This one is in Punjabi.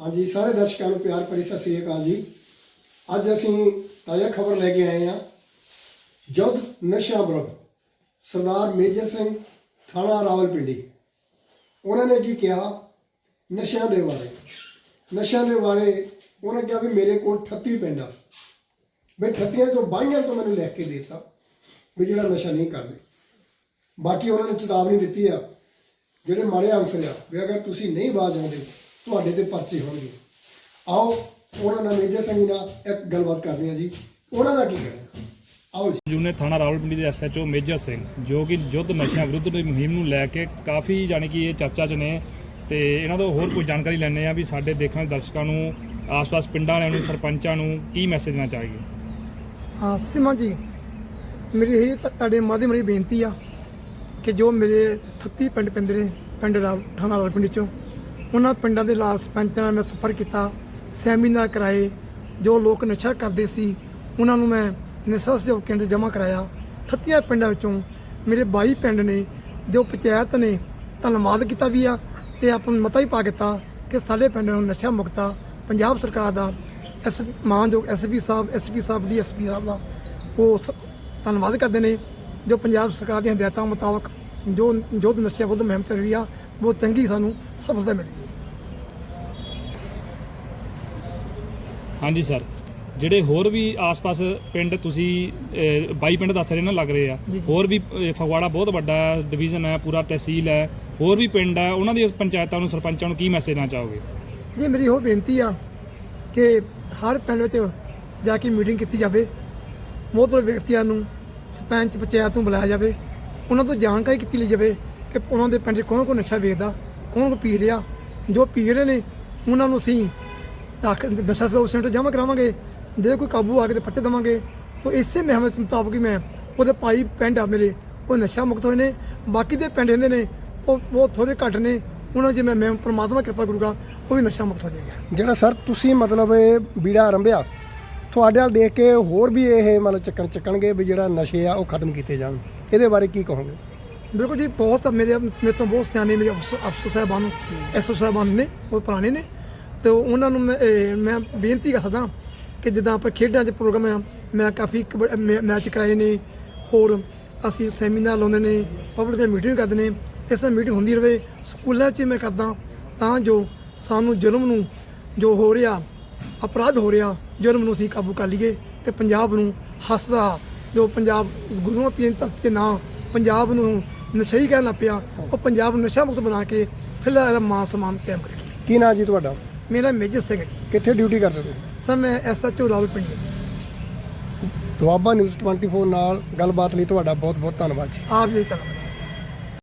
ਹਾਂਜੀ, ਸਾਰੇ ਦਰਸ਼ਕਾਂ ਨੂੰ ਪਿਆਰ ਭਰੀ ਸਤਿ ਸ੍ਰੀ ਅਕਾਲ ਜੀ। ਅੱਜ ਅਸੀਂ ਤਾਜ਼ਾ ਖਬਰ ਲੈ ਕੇ ਆਏ ਹਾਂ। ਜਦ ਨਸ਼ਾ ਵਿਰੁੱਧ, ਸਰਦਾਰ ਮੇਜਰ ਸਿੰਘ ਥਾਣਾ ਰਾਵਲਪਿੰਡੀ। ਉਹਨਾਂ ਨੇ ਕੀ ਕਿਹਾ? ਨਸ਼ਿਆਂ ਦੇ ਬਾਰੇ। ਨਸ਼ਿਆਂ ਦੇ ਬਾਰੇ ਉਹਨਾਂ ਕਿਹਾ ਵੀ ਮੇਰੇ ਕੋਲ 38 ਪਿੰਡ ਆ। ਵੀ 38 ਤੋਂ ਬਾਈਆਂ ਤੋਂ ਮੈਨੂੰ ਲਿਖ ਕੇ ਦੇ ਦਿੱਤਾ ਵੀ ਜਿਹੜਾ ਨਸ਼ਾ ਨਹੀਂ ਕਰਦੇ। ਬਾਕੀ ਉਹਨਾਂ ਨੇ ਚੇਤਾਵਨੀ ਦਿੱਤੀ ਆ, ਜਿਹੜੇ ਮਾੜੇ ਅਨਸਰ ਆ, ਵੀ ਅਗਰ ਤੁਸੀਂ ਨਹੀਂ ਬਾਜ ਆਉਂਦੇ ਤੁਹਾਡੇ ਤੇ ਪਰਚੇ ਹੋਣਗੇ। ਆਓ ਉਹਨਾਂ ਨਾਲ ਮੇਜਰ ਸਿੰਘ ਨਾਲ ਇੱਕ ਗੱਲਬਾਤ ਕਰਦੇ ਹਾਂ ਜੀ। ਉਹਨਾਂ ਦਾ ਕੀ ਕਹਿਣਾ? ਆਓ ਜੀ। ਜੂਨੇ ਥਾਣਾ ਰਾਵਲਪਿੰਡੀ ਦੇ ਐਸਐਚਓ ਮੇਜਰ ਸਿੰਘ ਜੋ ਕਿ ਯੁੱਧ ਨਸ਼ਿਆਂ ਵਿਰੁੱਧ ਦੀ ਮੁਹਿੰਮ ਨੂੰ ਲੈ ਕੇ ਕਾਫੀ ਜਾਣੀ ਕਿ ਇਹ ਚਰਚਾ 'ਚ ਨੇ। ਤੇ ਇਹਨਾਂ ਤੋਂ ਹੋਰ ਕੋਈ ਜਾਣਕਾਰੀ ਲੈਣੇ ਆ ਵੀ ਸਾਡੇ ਦੇਖਣ ਵਾਲੇ ਦਰਸ਼ਕਾਂ ਨੂੰ ਆਸ-ਪਾਸ ਪਿੰਡਾਂ ਵਾਲਿਆਂ ਨੂੰ ਸਰਪੰਚਾਂ ਨੂੰ ਕੀ ਮੈਸੇਜ ਦੇਣਾ ਚਾਹੀਏ ਹਾਂ ਸੀਮਾ ਜੀ ਮੇਰੀ ਇਹ ਤੁਹਾਡੇ ਮਾਧਿਅਮ ਰਾਹੀਂ ਬੇਨਤੀ ਆ ਕਿ ਜੋ ਮੇਰੇ 38 ਪਿੰਡ ਪੈਂਦੇ ਨੇ ਪਿੰਡ ਰਾਵ ਥਾਣਾ ਰਾਵਲਪਿੰਡੀ ਚੋਂ ਉਹਨਾਂ ਪਿੰਡਾਂ ਦੇ ਲਾਲ ਸਰਪੰਚਾਂ ਨਾਲ ਮੈਂ ਸਫ਼ਰ ਕੀਤਾ, ਸੈਮੀਨਾਰ ਕਰਾਏ, ਜੋ ਲੋਕ ਨਸ਼ਾ ਕਰਦੇ ਸੀ, ਉਹਨਾਂ ਨੂੰ ਮੈਂ ਨਸ਼ਾ ਸਹਿਯੋਗ ਕੇਂਦਰ ਜਮ੍ਹਾਂ ਕਰਾਇਆ। 38 ਪਿੰਡਾਂ ਵਿੱਚੋਂ ਮੇਰੇ 22 ਪਿੰਡ ਨੇ, ਜੋ ਪੰਚਾਇਤ ਨੇ, ਧੰਨਵਾਦ ਕੀਤਾ ਵੀ ਆ ਤੇ ਆਪਾਂ ਨੂੰ ਮਤਾ ਹੀ ਪਾ ਦਿੱਤਾ ਕਿ ਸਾਡੇ ਪਿੰਡ ਨੂੰ ਨਸ਼ਾ ਮੁਕਤਾ ਪੰਜਾਬ ਸਰਕਾਰ ਦਾ ਐਸ ਮਾਨਯੋਗ ਐਸਪੀ ਸਾਹਿਬ ਐਸਪੀ ਸਾਹਿਬ ਡੀਐਸਪੀ ਸਾਹਿਬ ਦਾ ਉਹ ਸ- ਧੰਨਵਾਦ ਕਰਦੇ ਨੇ, ਜੋ ਪੰਜਾਬ ਸਰਕਾਰ ਦੀਆਂ ਹਦਾਇਤਾਂ ਮੁਤਾਬਕ ਜੋ ਜੋ ਨਸ਼ਿਆਂ ਵਿਰੁੱਧ ਮੁਹਿੰਮ ਚੱਲ ਰਹੀ ਆ, ਬਹੁਤ ਚੰਗੀ ਸਾਨੂੰ ਸਫਲਤਾ ਮਿਲੀ। ਹਾਂਜੀ ਸਰ ਜਿਹੜੇ ਹੋਰ ਵੀ ਆਸ-ਪਾਸ ਪਿੰਡ ਤੁਸੀਂ 22 ਪਿੰਡ ਦੱਸ ਰਹੇ ਨਾ ਲੱਗ ਰਹੇ ਆ। ਹੋਰ ਵੀ ਅਹ, ਫਗਵਾੜਾ ਬਹੁਤ ਵੱਡਾ ਡਿਵੀਜ਼ਨ ਹੈ ਪੂਰਾ ਤਹਿਸੀਲ ਹੈ ਹੋਰ ਵੀ ਪਿੰਡ ਹੈ ਉਹਨਾਂ ਦੀ ਪੰਚਾਇਤਾਂ ਨੂੰ ਸਰਪੰਚਾਂ ਨੂੰ ਕੀ ਮੈਸੇਜ ਦੇਣਾ ਚਾਹੋਗੇ ਜੀ ਮੇਰੀ ਉਹ ਬੇਨਤੀ ਆ ਕਿ ਹਰ ਪਿੰਡ ਵਿੱਚ ਜਾ ਕੇ ਮੀਟਿੰਗ ਕੀਤੀ ਜਾਵੇ ਮੋਹਤਰ ਵਿਅਕਤੀਆਂ ਨੂੰ ਸਰਪੰਚ ਪੰਚਾਇਤ ਨੂੰ ਬੁਲਾਇਆ ਜਾਵੇ ਉਹਨਾਂ ਤੋਂ ਜਾਣਕਾਰੀ ਕੀਤੀ ਲਈ ਜਾਵੇ ਕਿ ਉਹਨਾਂ ਦੇ ਪਿੰਡ 'ਚ ਕੌਣ ਕੌਣ ਨਸ਼ਾ ਵੇਚਦਾ ਕੌਣ ਕੌਣ ਪੀ ਰਿਹਾ ਜੋ ਪੀ ਰਹੇ ਨੇ ਉਹਨਾਂ ਨੂੰ ਅਸੀਂ ਦਾਖਲ ਦਸ਼ਾ ਸੌ ਸੈਂਟਰ ਜਮ੍ਹਾਂ ਕਰਾਵਾਂਗੇ। ਜੇ ਕੋਈ ਕਾਬੂ ਆ ਕੇ ਤੇ ਪੱਟੇ ਦੇਵਾਂਗੇ। ਤਾਂ ਇਸੇ ਮਹਿਮਤ ਮੁਤਾਬਕ ਹੀ ਮੈਂ ਉਹਦੇ ਭਾਈ ਪਿੰਡ ਆ ਮੇਰੇ ਉਹ ਨਸ਼ਾ ਮੁਕਤ ਹੋਏ ਨੇ। ਬਾਕੀ ਦੇ ਪਿੰਡ ਰਹਿੰਦੇ ਨੇ ਉਹ ਉਹ ਥੋੜੇ ਘੱਟ ਨੇ। ਉਹਨਾਂ ਜੇ ਮੈਂ ਮੈਂ ਪ੍ਰਮਾਤਮਾ ਕਿਰਪਾ ਕਰੂਗਾ ਉਹ ਵੀ ਨਸ਼ਾ ਮੁਕਤ ਹੋ ਜਾਏਗਾ। ਜਿਹੜਾ ਸਰ ਤੁਸੀਂ ਮਤਲਬ ਇਹ ਬੀੜਾ ਆਰੰਭਿਆ ਤੁਹਾਡੇ ਵੱਲ ਦੇਖ ਕੇ ਹੋਰ ਵੀ ਇਹ ਮਤਲਬ ਚੱਕਣ ਚੱਕਣਗੇ ਵੀ ਜਿਹੜਾ ਨਸ਼ੇ ਆ ਉਹ ਖਤਮ ਕੀਤੇ ਜਾਣ। ਇਹਦੇ ਬਾਰੇ ਕੀ ਕਹੋਗੇ? ਬਿਲਕੁਲ ਜੀ ਬਹੁਤ ਮੇਰੇ ਮੇਰੇ ਤੋਂ ਬਹੁਤ ਸਿਆਣੇ ਮੇਰੇ ਅਫਸਰ ਅਫਸਰ ਸਾਹਿਬਾਨ ਐਸਓ ਸਾਹਿਬਾਨ ਨੇ ਉਹ ਪੁਰਾਣੇ ਨੇ। ਤੇ ਉਹਨਾਂ ਨੂੰ ਮੈਂ ਇਹ, ਮੈਂ ਬੇਨਤੀ ਕਰ ਸਕਦਾ ਕਿ ਜਿੱਦਾਂ ਆਪਾਂ ਖੇਡਾਂ 'ਚ ਪ੍ਰੋਗਰਾਮ ਆ ਮੈਂ ਕਾਫੀ ਕਬ- ਮੈ- ਮੈਚ ਕਰਾਏ ਨੇ ਹੋਰ ਅਸੀਂ ਸੈਮੀਨਾਰ ਲਾਉਂਦੇ ਨੇ ਪਬਲਿਕ ਮੀਟਿੰਗ ਕਰਦੇ ਨੇ ਇਸ ਤਰ੍ਹਾਂ ਮੀਟਿੰਗ ਹੁੰਦੀ ਰਵੇ ਸਕੂਲਾਂ 'ਚ ਮੈਂ ਕਰਦਾ ਤਾਂ ਜੋ ਸਾਨੂੰ ਜ਼ੁਲਮ ਨੂੰ ਜੋ ਹੋ ਰਿਹਾ ਅਪਰਾਧ ਹੋ ਰਿਹਾ ਜ਼ੁਲਮ ਨੂੰ ਅਸੀਂ ਕਾਬੂ ਕਰ ਲਈਏ ਤੇ ਪੰਜਾਬ ਨੂੰ ਹੱਸਦਾ ਜੋ ਪੰਜਾਬ ਗੁਰੂਆਂ ਪੀਰ ਤਖਤ ਦੇ ਨਾਂ ਪੰਜਾਬ ਨੂੰ ਨਸ਼ਈ ਲੱਗ ਪਿਆ ਉਹ ਪੰਜਾਬ ਨੂੰ ਨਸ਼ਾ ਮੁਕਤ ਬਣਾ ਕੇ ਫਿਲਹਾਲ ਮਾਂ ਸਮਾਨ ਕਾਇਮ ਕਰੇ ਕੀ ਨਾਂ ਜੀ ਤੁਹਾਡਾ? ਮੇਰਾ ਮੇਜਰ ਸਿੰਘ ਜੀ। ਕਿੱਥੇ ਡਿਊਟੀ ਕਰਦੇ ਹੋ ਸਰ ਮੈਂ ਐਸਐਚਓ ਰਾਵਲਪਿੰਡੀ ਦੁਆਬਾ ਨਿਊਜ਼ 24 ਨਾਲ ਗੱਲਬਾਤ ਲਈ ਤੁਹਾਡਾ ਬਹੁਤ ਬਹੁਤ ਧੰਨਵਾਦ ਜੀ। ਆਪ ਜੀ ਧੰਨਵਾਦ।